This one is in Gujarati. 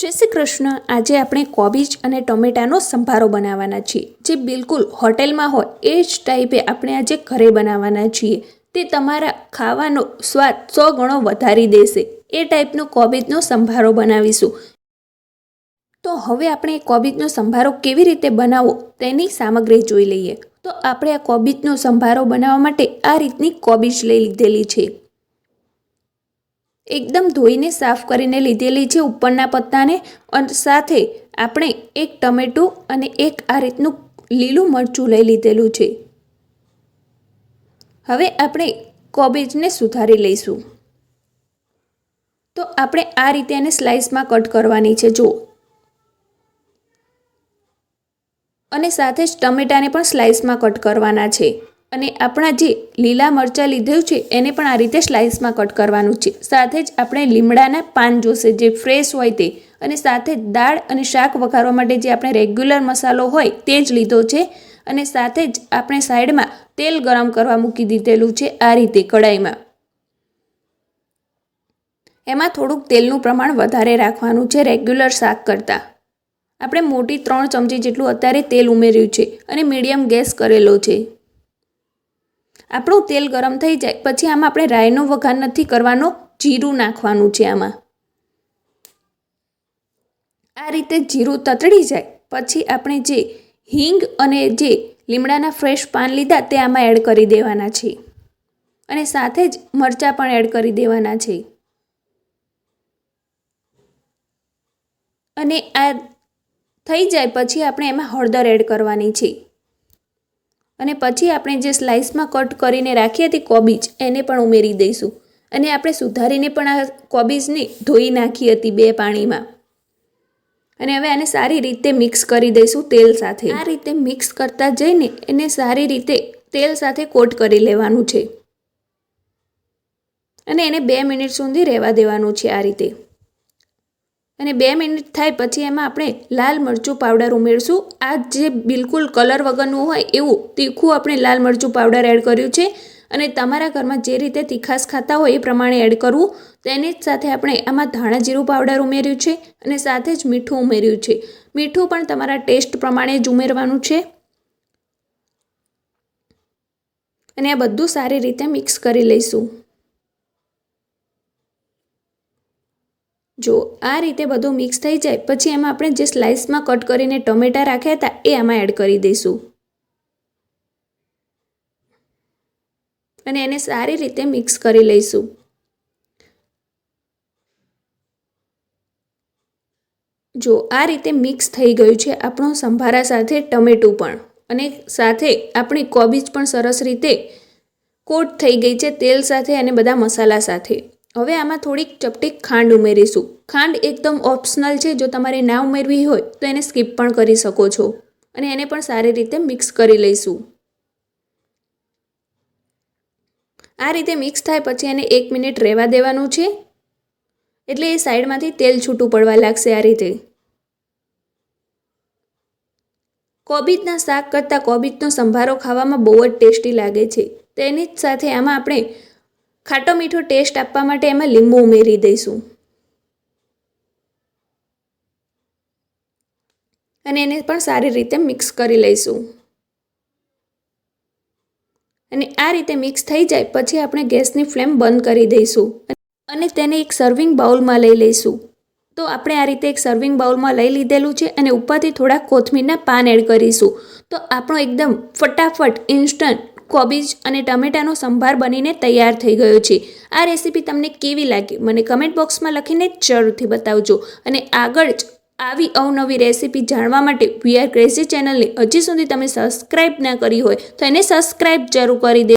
જય શ્રી કૃષ્ણ. આજે આપણે કોબીજ અને ટોમેટાનો સંભારો બનાવવાના છીએ. જે બિલકુલ હોટેલમાં હોય એ જ ટાઈપે આપણે આજે ઘરે બનાવવાના છીએ. તે તમારા ખાવાનો સ્વાદ સો ગણો વધારી દેશે. એ ટાઈપનો કોબીજનો સંભારો બનાવીશું. તો હવે આપણે કોબીજનો સંભારો કેવી રીતે બનાવવો તેની સામગ્રી જોઈ લઈએ. તો આપણે આ કોબીજનો સંભારો બનાવવા માટે આ રીતની કોબીજ લઈ લીધેલી છે. એકદમ ધોઈને સાફ કરીને લીધેલી છે ઉપરના પત્તાને અને સાથે આપણે એક ટમેટું અને એક આ રીતનું લીલું મરચું લઈ લીધેલું છે. હવે આપણે કોબેજને સુધારી લઈશું. તો આપણે આ રીતે એને સ્લાઇસમાં કટ કરવાની છે, જુઓ. અને સાથે જ ટમેટાને પણ સ્લાઇસમાં કટ કરવાના છે. અને આપણા જે લીલા મરચાં લીધેલું છે, એને પણ આ રીતે સ્લાઇસમાં કટ કરવાનું છે. સાથે જ આપણે લીમડાના પાન જોશે, જે ફ્રેશ હોય તે. અને સાથે જ દાળ અને શાક વઘારવા માટે જે આપણે રેગ્યુલર મસાલો હોય, તે જ લીધો છે. અને સાથે જ આપણે સાઈડમાં તેલ ગરમ કરવા મૂકી દીધેલું છે, આ રીતે કડાઈમાં એમાં થોડુંક તેલનું પ્રમાણ વધારે રાખવાનું છે રેગ્યુલર શાક કરતાં. આપણે મોટી ત્રણ ચમચી જેટલું અત્યારે તેલ ઉમેર્યું છે અને મીડિયમ ગેસ કરેલો છે. આપણું તેલ ગરમ થઈ જાય, પછી આમાં આપણે રાયનો વઘાર નથી કરવાનો, જીરું નાખવાનું છે આમાં. આ રીતે જીરું તતડી જાય, પછી આપણે જે હિંગ અને જે લીમડાના ફ્રેશ પાન લીધા તે આમાં એડ કરી દેવાના છે. અને સાથે જ મરચાં પણ એડ કરી દેવાના છે. અને આ થઈ જાય, પછી આપણે એમાં હળદર એડ કરવાની છે. અને પછી આપણે જે સ્લાઇસમાં કટ કરીને રાખી હતી કોબીજ, એને પણ ઉમેરી દઈશું. અને આપણે સુધારીને પણ આ કોબીજને ધોઈ નાખી હતી બે પાણીમાં. અને હવે આને સારી રીતે મિક્સ કરી દઈશું તેલ સાથે. આ રીતે મિક્સ કરતા જઈને એને સારી રીતે તેલ સાથે કોટ કરી લેવાનું છે. અને એને બે મિનિટ સુધી રહેવા દેવાનું છે આ રીતે. અને બે મિનિટ થાય પછી એમાં આપણે લાલ મરચું પાવડર ઉમેરશું. આ જે બિલકુલ કલર વગરનું હોય એવું તીખું આપણે લાલ મરચું પાવડર એડ કર્યું છે. અને તમારા ઘરમાં જે રીતે તીખાસ ખાતા હોય એ પ્રમાણે એડ કરવું. તેની જ સાથે આપણે આમાં ધાણા જીરું પાવડર ઉમેર્યું છે અને સાથે જ મીઠું ઉમેર્યું છે. મીઠું પણ તમારા ટેસ્ટ પ્રમાણે જ ઉમેરવાનું છે. અને આ બધું સારી રીતે મિક્સ કરી લઈશું. જો આ રીતે બધું મિક્સ થઈ જાય, પછી એમાં આપણે જે સ્લાઇસમાં કટ કરીને ટમેટાં રાખ્યા હતા, એ આમાં એડ કરી દઈશું. અને એને સારી રીતે મિક્સ કરી લઈશું. જો આ રીતે મિક્સ થઈ ગયું છે, આપણું સંભારા સાથે ટમેટું પણ. અને સાથે આપણી કોબીજ પણ સરસ રીતે કોટ થઈ ગઈ છે, તેલ સાથે અને બધા મસાલા સાથે. હવે આમાં થોડીક ચપટી ખાંડ ઉમેરીશું. ખાંડ એકદમ ઓપ્શનલ છે, જો તમારે ના ઉમેરવી હોય તો એને સ્કીપ પણ કરી શકો છો. અને એને પણ સારી રીતે મિક્સ કરી લઈશું. આ રીતે મિક્સ થાય પછી એને એક મિનિટ રહેવા દેવાનું છે. એટલે એ સાઈડમાંથી તેલ છૂટું પડવા લાગશે આ રીતે. કોબીજના શાક કરતાં કોબીજનો સંભારો ખાવામાં બહુ જ ટેસ્ટી લાગે છે. તેની જ સાથે આમાં આપણે ખાટો મીઠો ટેસ્ટ આપવા માટે એમાં લીંબુ ઉમેરી દઈશું. અને એને પણ સારી રીતે મિક્સ કરી લઈશું. અને આ રીતે મિક્સ થઈ જાય પછી આપણે ગેસની ફ્લેમ બંધ કરી દઈશું. અને તેને એક સર્વિંગ બાઉલમાં લઈ લઈશું. તો આપણે આ રીતે એક સર્વિંગ બાઉલમાં લઈ લીધેલું છે અને ઉપરથી થોડા કોથમીરના પાન એડ કરીશું. તો આપણો એકદમ ફટાફટ ઇન્સ્ટન્ટ કોબીજ અને ટમેટાનો સંભાર બનીને તૈયાર થઈ ગયો છે. આ રેસીપી તમને કેવી લાગી? મને કમેન્ટ બોક્સમાં લખીને જરૂરથી બતાવજો. અને આગળ જ આવી અવનવી રેસીપી જાણવા માટે વી આર ક્રેઝી ચેનલને હજી સુધી તમે સબસ્ક્રાઈબ ના કરી હોય તો એને સબસ્ક્રાઈબ જરૂર કરી દે